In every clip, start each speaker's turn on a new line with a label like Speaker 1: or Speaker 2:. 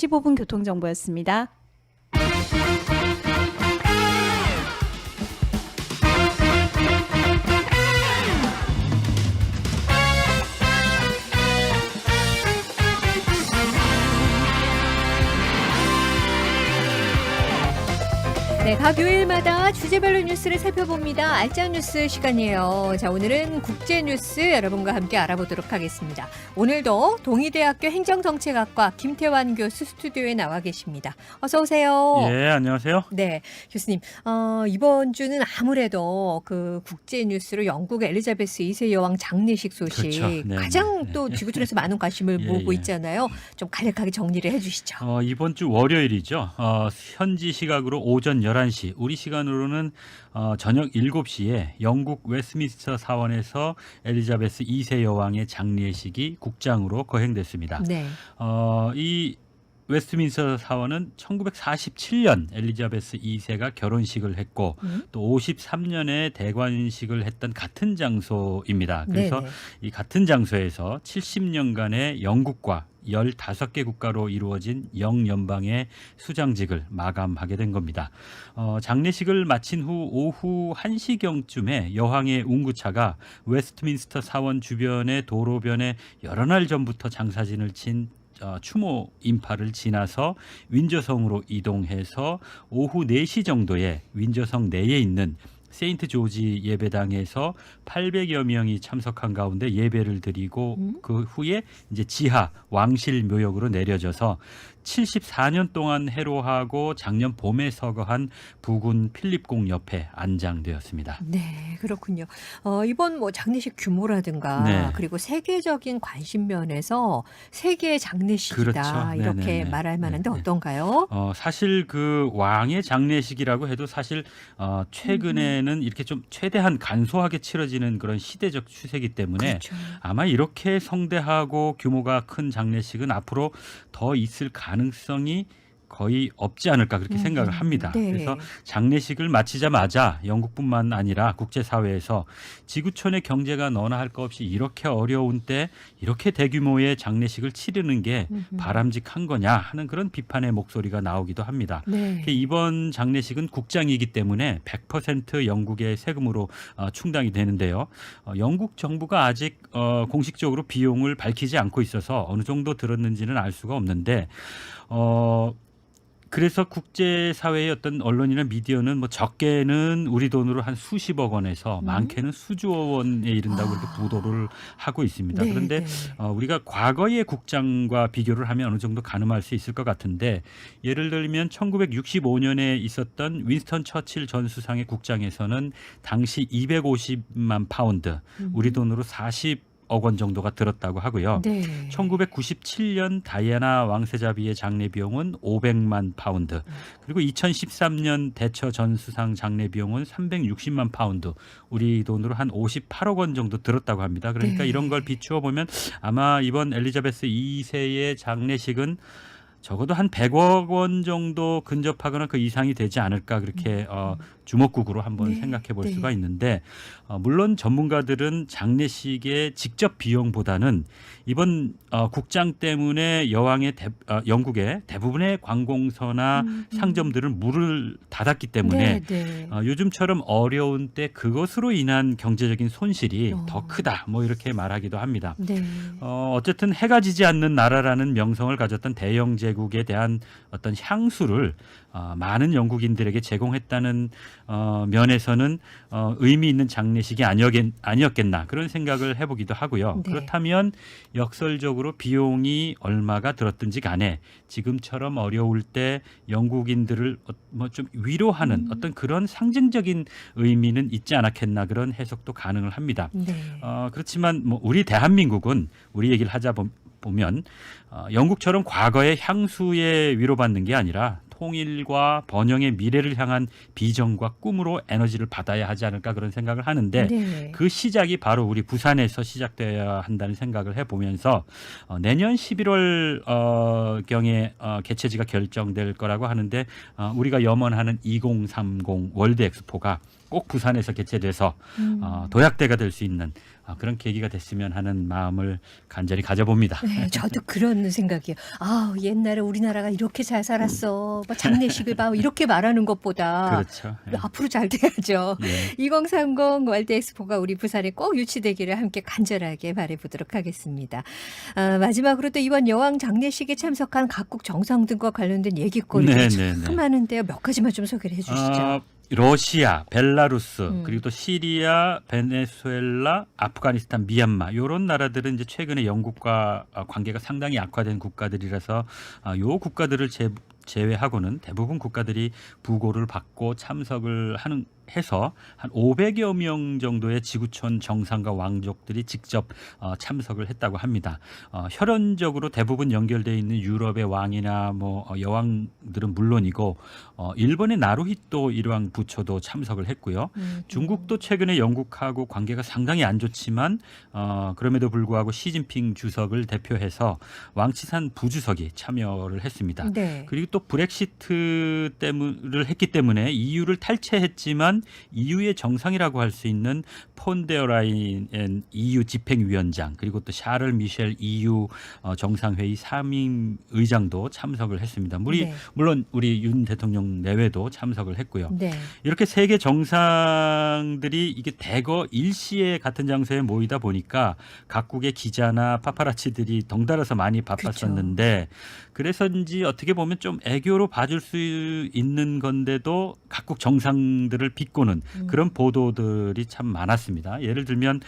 Speaker 1: 15분 교통정보였습니다.
Speaker 2: 네, 각 요일마다 주제별로 뉴스를 살펴봅니다. 알짜 뉴스 시간이에요. 자, 오늘은 국제 뉴스 여러분과 함께 알아보도록 하겠습니다. 오늘도 동의대학교 행정정책학과 김태환 교수 스튜디오에 나와 계십니다. 어서 오세요.
Speaker 3: 예, 안녕하세요.
Speaker 2: 네, 교수님. 어, 이번 주는 아무래도 그 국제 뉴스로 영국 엘리자베스 2세 여왕 장례식 소식
Speaker 3: 그렇죠. 네,
Speaker 2: 가장
Speaker 3: 네,
Speaker 2: 또
Speaker 3: 네.
Speaker 2: 지구촌에서 많은 관심을
Speaker 3: 예,
Speaker 2: 모으고
Speaker 3: 예.
Speaker 2: 있잖아요. 좀 간략하게 정리를 해주시죠.
Speaker 3: 어, 이번 주 월요일이죠. 어, 현지 시각으로 오전 11 시, 우리 시간으로는 어, 저녁 7시에 영국 웨스트민스터 사원에서 엘리자베스 2세 여왕의 장례식이 국장으로 거행됐습니다.
Speaker 2: 네.
Speaker 3: 어, 이 웨스트민스터 사원은 1947년 엘리자베스 2세가 결혼식을 했고
Speaker 2: 음?
Speaker 3: 또 53년에 대관식을 했던 같은 장소입니다. 그래서
Speaker 2: 네네.
Speaker 3: 이 같은 장소에서 70년간의 영국과 15개 국가로 이루어진 영연방의 수장직을 마감하게 된 겁니다. 어, 장례식을 마친 후 오후 1시경쯤에 여왕의 운구차가 웨스트민스터 사원 주변의 도로변에 여러 날 전부터 장사진을 친 어, 추모 인파를 지나서 윈저성으로 이동해서 오후 4시 정도에 윈저성 내에 있는 세인트 조지 예배당에서 800여 명이 참석한 가운데 예배를 드리고
Speaker 2: 음?
Speaker 3: 그 후에 이제 지하 왕실 묘역으로 내려져서 74년 동안 해로하고 작년 봄에 서거한 부군 필립궁 옆에 안장되었습니다.
Speaker 2: 네, 그렇군요. 어, 이번 뭐 장례식 규모라든가
Speaker 3: 네.
Speaker 2: 그리고 세계적인 관심 면에서 세계의 장례식이다
Speaker 3: 그렇죠.
Speaker 2: 이렇게
Speaker 3: 네네네.
Speaker 2: 말할 만한데
Speaker 3: 네, 네.
Speaker 2: 어떤가요?
Speaker 3: 어, 사실 그 왕의 장례식이라고 해도 사실 어,
Speaker 2: 음.
Speaker 3: 최근에는 이렇게 좀 최대한 간소하게 치러지는 그런 시대적 추세이기 때문에
Speaker 2: 그렇죠.
Speaker 3: 아마 이렇게 성대하고 규모가 큰 장례식은 앞으로 더 있을 가 능성이 거의 없지 않을까 그렇게
Speaker 2: 음,
Speaker 3: 생각을 합니다.
Speaker 2: 네.
Speaker 3: 그래서 장례식을 마치자마자 영국뿐만 아니라 국제사회에서 지구촌의 경제가 너나 할 것 없이 이렇게 어려운 때 이렇게 대규모의 장례식을 치르는 게. 바람직한 거냐 하는 그런 비판의 목소리가 나오기도 합니다.
Speaker 2: 네.
Speaker 3: 이번 장례식은 국장이기 때문에 100% 영국의 세금으로 어, 충당이 되는데요. 어, 영국 정부가 아직 어, 공식적으로 비용을 밝히지 않고 있어서 어느 정도 들었는지는 알 수가 없는데 어, 그래서 국제사회의 어떤 언론이나 미디어는 뭐 적게는 우리 돈으로 한 수십억 원에서
Speaker 2: 음.
Speaker 3: 많게는 수조 원에 이른다고 이렇게
Speaker 2: 아.
Speaker 3: 보도를 하고 있습니다.
Speaker 2: 네,
Speaker 3: 그런데
Speaker 2: 네.
Speaker 3: 어, 우리가 과거의 국장과 비교를 하면 어느 정도 가늠할 수 있을 것 같은데 예를 들면 1965년에 있었던 윈스턴 처칠 전 수상의 국장에서는 당시 250만 파운드,
Speaker 2: 음.
Speaker 3: 우리 돈으로 40 억 원 정도가 들었다고 하고요.
Speaker 2: 네.
Speaker 3: 1997년 다이애나 왕세자비의 장례 비용은 500만 파운드. 그리고 2013년 대처 전 수상 장례 비용은 360만 파운드. 우리 돈으로 한 58억 원 정도 들었다고 합니다. 그러니까
Speaker 2: 네.
Speaker 3: 이런 걸 비추어 보면 아마 이번 엘리자베스 2세의 장례식은 적어도 한 100억 원 정도 근접하거나 그 이상이 되지 않을까 그렇게 어, 주먹국으로 한번
Speaker 2: 네,
Speaker 3: 생각해 볼
Speaker 2: 네.
Speaker 3: 수가 있는데 어, 물론 전문가들은 장례식의 직접 비용보다는 이번 어, 국장 때문에 여왕의 대, 어, 영국의 대부분의 관공서나
Speaker 2: 음, 음.
Speaker 3: 상점들은 물을 닫았기 때문에
Speaker 2: 네, 네.
Speaker 3: 어, 요즘처럼 어려운 때 그것으로 인한 경제적인 손실이
Speaker 2: 어.
Speaker 3: 더 크다 뭐 이렇게 말하기도 합니다.
Speaker 2: 네.
Speaker 3: 어, 어쨌든 해가 지지 않는 나라라는 명성을 가졌던 대영 제국에 대한 어떤 향수를 어, 많은 영국인들에게 제공했다는 어, 면에서는 어, 의미 있는 장례식이 아니었겠, 아니었겠나 그런 생각을 해보기도 하고요.
Speaker 2: 네.
Speaker 3: 그렇다면 역설적으로 비용이 얼마가 들었든지 간에 지금처럼 어려울 때 영국인들을 뭐 좀 위로하는
Speaker 2: 음.
Speaker 3: 어떤 그런 상징적인 의미는 있지 않았겠나 그런 해석도 가능을 합니다.
Speaker 2: 네.
Speaker 3: 어, 그렇지만 뭐 우리 대한민국은 우리 얘기를 하자 보- 보면 어, 영국처럼 과거의 향수에 위로받는 게 아니라 통일과 번영의 미래를 향한 비전과 꿈으로 에너지를 받아야 하지 않을까 그런 생각을 하는데
Speaker 2: 네.
Speaker 3: 그 시작이 바로 우리 부산에서 시작돼야 한다는 생각을 해보면서 어, 내년 11월 어, 경에 어, 개최지가 결정될 거라고 하는데 어, 우리가 염원하는 2030 월드 엑스포가 꼭 부산에서 개최돼서
Speaker 2: 음.
Speaker 3: 어, 도약대가 될 수 있는 어, 그런 계기가 됐으면 하는 마음을 간절히 가져봅니다.
Speaker 2: 네, 저도 그런 생각이에요. 아, 옛날에 우리나라가 이렇게 잘 살았어. 뭐 장례식을 봐 이렇게 말하는 것보다
Speaker 3: 그렇죠. 예.
Speaker 2: 앞으로 잘 돼야죠.
Speaker 3: 예.
Speaker 2: 2030 월드 엑스포가 우리 부산에 꼭 유치되기를 함께 간절하게 바라보도록 하겠습니다. 아, 마지막으로 또 이번 여왕 장례식에 참석한 각국 정상들과 관련된 얘기거리가
Speaker 3: 네,
Speaker 2: 참
Speaker 3: 네, 네.
Speaker 2: 많은데요. 몇 가지만 좀 소개를 해 주시죠.
Speaker 3: 어, 러시아, 벨라루스,
Speaker 2: 음.
Speaker 3: 그리고 또 시리아, 베네수엘라, 아프가니스탄, 미얀마 요런 나라들은 이제 최근에 영국과 어, 관계가 상당히 악화된 국가들이라서 아, 요 국가들을 제, 제외하고는 대부분 국가들이 부고를 받고 참석을 하는 해서 한 500여 명 정도의 지구촌 정상과 왕족들이 직접 어, 참석을 했다고 합니다. 어, 혈연적으로 대부분 연결되어 있는 유럽의 왕이나 뭐 어, 여왕들은 물론이고 어, 일본의 나루히토 일왕 부처도 참석을 했고요.
Speaker 2: 음,
Speaker 3: 중국도 최근에 영국하고 관계가 상당히 안 좋지만 어, 그럼에도 불구하고 시진핑 주석을 대표해서 왕치산 부주석이 참여를 했습니다.
Speaker 2: 네.
Speaker 3: 그리고 또 브렉시트 때문을 했기 때문에 EU를 탈퇴했지만 EU의 정상이라고 할 수 있는 폰데어라인 EU 집행위원장 그리고 또 샤를 미셸 EU 어, 정상회의 3임 의장도 참석을 했습니다. 우리
Speaker 2: 네.
Speaker 3: 물론 우리 윤 대통령 내외도 참석을 했고요.
Speaker 2: 네.
Speaker 3: 이렇게 세계 정상들이 이게 대거 일시에 같은 장소에 모이다 보니까 각국의 기자나 파파라치들이 덩달아서 많이 바빴었는데 그래서인지 어떻게 보면 좀 애교로 봐줄 수 있는 건데도 각국 정상들을 비 꼬는
Speaker 2: 음.
Speaker 3: 그런 보도들이 참 많았습니다. 예를 들면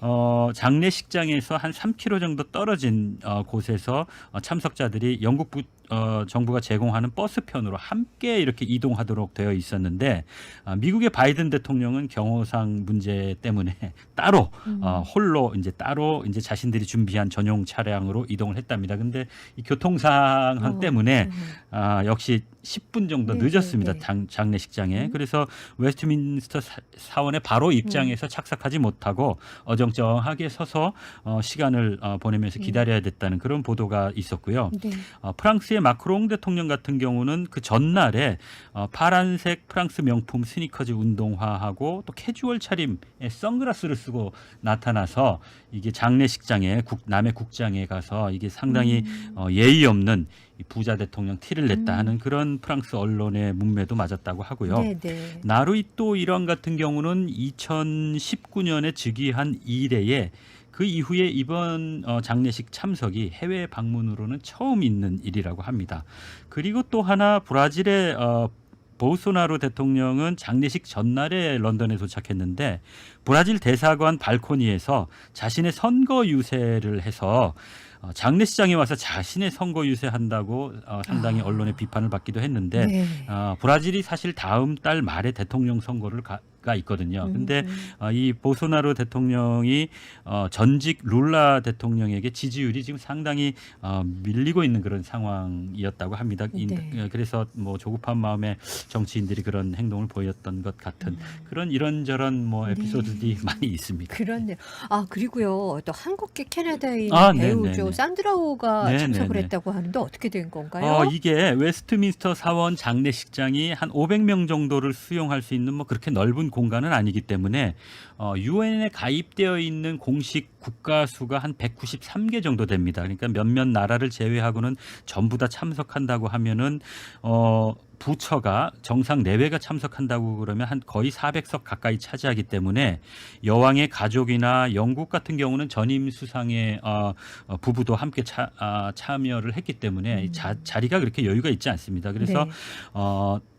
Speaker 3: 어, 장례식장에서 한 3km 정도 떨어진 어, 곳에서 어, 참석자들이 영국 부, 어, 정부가 제공하는 버스편으로 함께 이렇게 이동하도록 되어 있었는데 아, 미국의 바이든 대통령은 경호상 문제 때문에 따로
Speaker 2: 음.
Speaker 3: 어, 홀로 이제 따로 이제 자신들이 준비한 전용 차량으로 이동을 했다는데 근데 이 교통 상황
Speaker 2: 어,
Speaker 3: 때문에
Speaker 2: 음.
Speaker 3: 아, 역시 10분 정도
Speaker 2: 네,
Speaker 3: 늦었습니다.
Speaker 2: 네, 네.
Speaker 3: 장, 장례식장에.
Speaker 2: 음.
Speaker 3: 그래서 웨스트민스터 사, 사원에 바로 입장해서 착석하지 못하고 어정쩡하게 서서 어, 시간을 어, 보내면서
Speaker 2: 음.
Speaker 3: 기다려야 됐다는 그런 보도가 있었고요.
Speaker 2: 네.
Speaker 3: 어, 프랑스의 마크롱 대통령 같은 경우는 그 전날에 어, 파란색 프랑스 명품 스니커즈 운동화하고 또 캐주얼 차림에 선글라스를 쓰고 나타나서 이게 장례식장에 국, 남의 국장에 가서 이게 상당히
Speaker 2: 음.
Speaker 3: 어, 예의 없는 이 부자 대통령 티를 냈다
Speaker 2: 음.
Speaker 3: 하는 그런 프랑스 언론의 문매도 맞았다고 하고요.
Speaker 2: 네, 네.
Speaker 3: 나루이또 일왕 같은 경우는 2019년에 즉위한 이래에 그 이후에 이번 어, 장례식 참석이 해외 방문으로는 처음 있는 일이라고 합니다. 그리고 또 하나 브라질의 어, 보우소나로 대통령은 장례식 전날에 런던에 도착했는데 브라질 대사관 발코니에서 자신의 선거 유세를 해서 어, 장례식장에 와서 자신의 선거 유세한다고 어, 상당히
Speaker 2: 아.
Speaker 3: 언론의 비판을 받기도 했는데
Speaker 2: 네.
Speaker 3: 어, 브라질이 사실 다음 달 말에 대통령 선거를 가, 가 있거든요. 근데
Speaker 2: 음, 음.
Speaker 3: 어, 이 보소나로 대통령이 어, 전직 룰라 대통령에게 지지율이 지금 상당히 어, 밀리고 있는 그런 상황이었다고 합니다. 인-
Speaker 2: 네.
Speaker 3: 어, 그래서 뭐 조급한 마음에 정치인들이 그런 행동을 보였던 것 같은
Speaker 2: 음.
Speaker 3: 그런 이런저런 뭐
Speaker 2: 네.
Speaker 3: 에피소드들이 많이 있습니다.
Speaker 2: 그렇네요. 아 그리고요 또 한국계 캐나다인
Speaker 3: 아,
Speaker 2: 배우죠
Speaker 3: 네네네.
Speaker 2: 산드라오가
Speaker 3: 네네네.
Speaker 2: 참석을 했다고 하는데 어떻게 된 건가요?
Speaker 3: 어, 이게 웨스트민스터 사원 장례식장이 한 500명 정도를 수용할 수 있는 뭐 그렇게 넓은 공간은 아니기 때문에 어, 유엔에 가입되어 있는 공식 국가 수가 한 193개 정도 됩니다. 그러니까 몇몇 나라를 제외하고는 전부 다 참석한다고 하면은 어 부처가 정상 내외가 참석한다고 그러면 한 거의 400석 가까이 차지하기 때문에 여왕의 가족이나 영국 같은 경우는 전임 수상의 어, 어, 부부도 함께 차, 아, 참여를 했기 때문에
Speaker 2: 음.
Speaker 3: 자, 자리가 그렇게 여유가 있지 않습니다. 그래서
Speaker 2: 네.
Speaker 3: 어, 특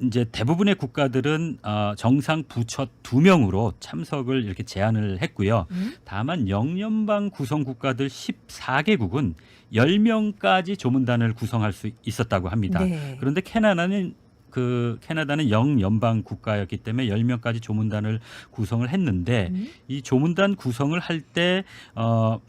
Speaker 3: 이제 대부분의 국가들은 어, 정상 부처 두 명으로 참석을 이렇게 제안을 했고요.
Speaker 2: 음?
Speaker 3: 다만 영연방 구성 국가들 14개국은 10명까지 조문단을 구성할 수 있었다고 합니다.
Speaker 2: 네.
Speaker 3: 그런데 캐나다는 그 캐나다는 영연방 국가였기 때문에 10명까지 조문단을 구성을 했는데
Speaker 2: 음?
Speaker 3: 이 조문단 구성을 할때 어,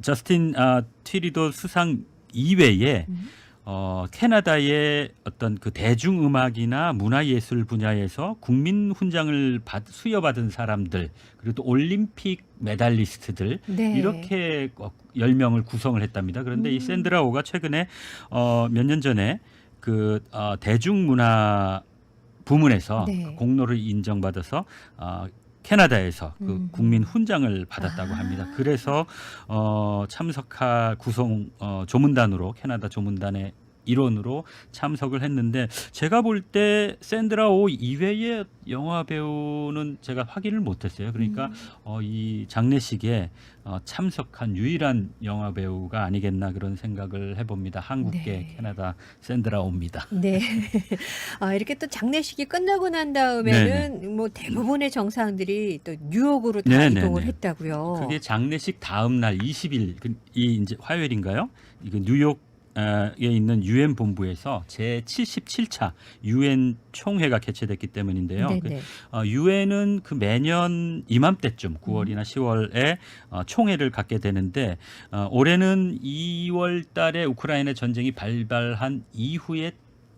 Speaker 3: 저스틴 아, 튀리도 수상 이외에
Speaker 2: 음?
Speaker 3: 어, 캐나다의 어떤 그 대중음악이나 문화예술 분야에서 국민 훈장을 받, 수여받은 사람들 그리고 또 올림픽 메달리스트들
Speaker 2: 네.
Speaker 3: 이렇게 어, 10명을 구성을 했답니다. 그런데
Speaker 2: 음.
Speaker 3: 이 샌드라오가 최근에 어, 몇 년 전에 그 어, 대중문화 부문에서
Speaker 2: 네.
Speaker 3: 그 공로를 인정받아서 어, 캐나다에서 그
Speaker 2: 음.
Speaker 3: 국민 훈장을 받았다고
Speaker 2: 아.
Speaker 3: 합니다. 그래서 어, 참석하 구성 어, 조문단으로 캐나다 조문단의 일원으로 참석을 했는데 제가 볼 때 샌드라 오 이외의 영화 배우는 제가 확인을 못했어요. 그러니까
Speaker 2: 음.
Speaker 3: 어, 이 장례식에 어, 참석한 유일한 영화 배우가 아니겠나 그런 생각을 해봅니다. 한국계
Speaker 2: 네.
Speaker 3: 캐나다 샌드라 오입니다.
Speaker 2: 네. 아, 이렇게 또 장례식이 끝나고 난 다음에는 뭐 대부분의 정상들이 또 뉴욕으로 다
Speaker 3: 네, 네,
Speaker 2: 이동을
Speaker 3: 네.
Speaker 2: 했다고요.
Speaker 3: 그게 장례식 다음 날 20일 그, 이 이제 화요일인가요? 이거 뉴욕 에 있는 유엔 본부에서 제 77차 유엔 총회가 개최됐기 때문인데요. 그
Speaker 2: 네네.
Speaker 3: 유엔은 그 매년 이맘때쯤 9월이나 10월에 어, 총회를 갖게 되는데 어, 올해는 2월 달에 우크라이나 전쟁이 발발한 이후에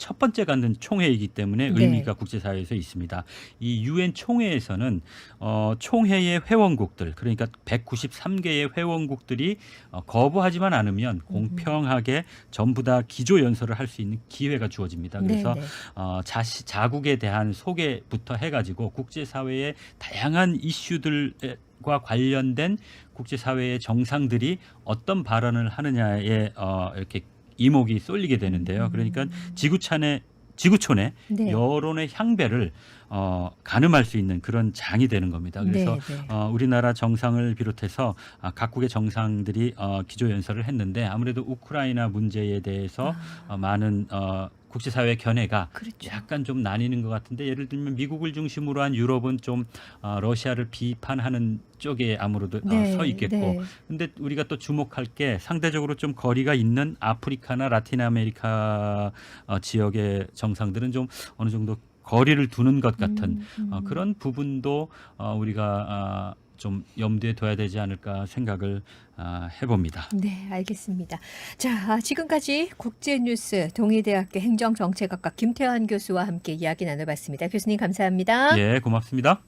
Speaker 3: 첫 번째 갖는 총회이기 때문에
Speaker 2: 네.
Speaker 3: 의미가 국제사회에서 있습니다. 이 유엔 총회에서는 어, 총회의 회원국들 그러니까 193개의 회원국들이 어, 거부하지만 않으면 공평하게 전부 다 기조 연설을 할 수 있는 기회가 주어집니다. 그래서
Speaker 2: 네 네.
Speaker 3: 어, 자시, 자국에 대한 소개부터 해가지고 국제사회의 다양한 이슈들 과 관련된 국제사회의 정상들이 어떤 발언을 하느냐에 어, 이렇게 이목이 쏠리게 되는데요. 그러니까 지구촌의 지구촌의
Speaker 2: 네.
Speaker 3: 여론의 향배를 어, 가늠할 수 있는 그런 장이 되는 겁니다. 그래서
Speaker 2: 네, 네.
Speaker 3: 어, 우리나라 정상을 비롯해서 아, 각국의 정상들이 어, 기조 연설을 했는데 아무래도 우크라이나 문제에 대해서
Speaker 2: 아,
Speaker 3: 어, 많은 어, 국제사회 견해가
Speaker 2: 그렇죠.
Speaker 3: 약간 좀 나뉘는 것 같은데 예를 들면 미국을 중심으로 한 유럽은 좀 어, 러시아를 비판하는 쪽에 아무래도 어,
Speaker 2: 네,
Speaker 3: 서 있겠고
Speaker 2: 네.
Speaker 3: 근데 우리가 또 주목할 게 상대적으로 좀 거리가 있는 아프리카나 라틴 아메리카 어, 지역의 정상들은 좀 어느 정도 거리를 두는 것 같은
Speaker 2: 음, 음.
Speaker 3: 어, 그런 부분도 어, 우리가 아, 좀 염두에 둬야 되지 않을까 생각을 아, 해봅니다.
Speaker 2: 네, 알겠습니다. 자, 지금까지 국제뉴스 동의대학교 행정정책학과 김태환 교수와 함께 이야기 나눠봤습니다. 교수님 감사합니다.
Speaker 3: 예, 고맙습니다.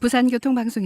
Speaker 1: 부산교통방송입니다.